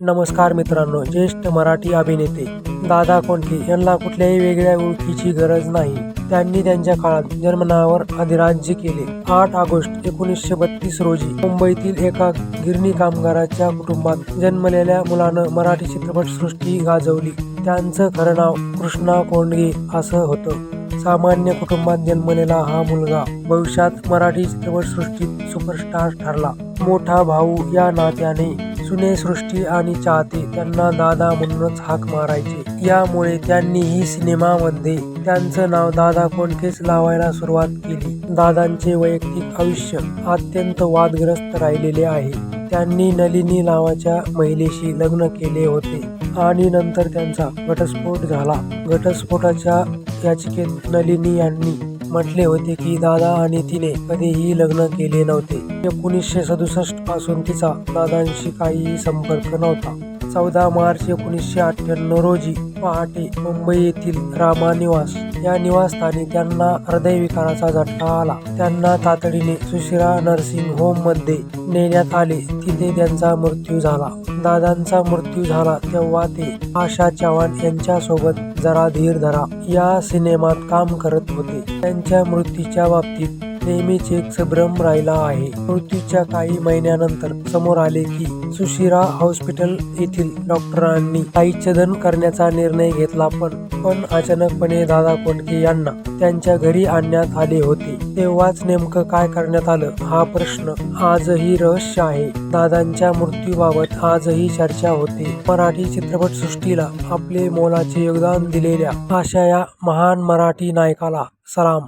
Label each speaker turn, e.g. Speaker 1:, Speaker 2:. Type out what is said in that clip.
Speaker 1: नमस्कार मित्रांनो ज्येष्ठ मराठी अभिनेते दादा कोंडके यांना कुठल्याही वेगळ्या ओळखीची गरज नाही. त्यांनी त्यांच्या काळात जन्मनावर अधिराज्य केले. आठ ऑगस्ट एकोणीसशे बत्तीस रोजी मुंबईतील एका गिरणी कामगाराच्या कुटुंबात जन्मलेल्या मुलानं मराठी चित्रपटसृष्टी गाजवली. त्यांचं खरं नाव कृष्णा कोंडगे असं होतं. सामान्य कुटुंबात जन्मलेला हा मुलगा भविष्यात मराठी चित्रपटसृष्टीत सुपरस्टार ठरला. मोठा भाऊ या नात्याने सुनेसृष्टी आणि चाहते त्यांना दादा म्हणूनच हाक मारायचे. यामुळे त्यांनी ही सिनेमामध्ये त्यांचं नाव दादा कोंडकेच लावायला सुरुवात केली. दादांचे वैयक्तिक आयुष्य अत्यंत वादग्रस्त राहिलेले आहे. त्यांनी नलिनी नावाच्या महिलेशी लग्न केले होते आणि नंतर त्यांचा घटस्फोट झाला. घटस्फोटाच्या याचिकेत नलिनी यांनी म्हटले होते की दादा आणि तिने कधीही लग्न केले नव्हते. एकोणीसशे सदुसष्टपासून तिचा दादांशी काहीही संपर्क नव्हता. चौदा मार्च एकोणीसशे अठ्ठ्याण्णव रोजी पहाटे मुंबई येथील रामा निवास या निवासस्थानी त्यांना हृदयविकाराचा झटका आला. त्यांना तातडीने सुशिरा नर्सिंग होममध्ये नेण्यात आले. तिथे त्यांचा मृत्यू झाला. दादांचा मृत्यू झाला तेव्हा ते आशा चव्हाण यांच्यासोबत जरा धीर धरा या सिनेमात काम करत होते. त्यांच्या मृत्यूच्या बाबतीत नेहमीच एक संभ्रम राहिला आहे. मृत्यूच्या काही महिन्यानंतर समोर आले की सुशिरा हॉस्पिटल येथील डॉक्टरांनी छेदन करण्याचा निर्णय घेतला पण पण अचानकपणे दादा कोंडके यांना त्यांच्या घरी आणण्यात आले होते. तेव्हाच नेमकं काय करण्यात आलं? हा प्रश्न आजही रहस्य आहे. दादांच्या मृत्यूबाबत आजही चर्चा होते. मराठी चित्रपट सृष्टीला आपले मोलाचे योगदान दिलेल्या अशा या महान मराठी नायकाला सलाम.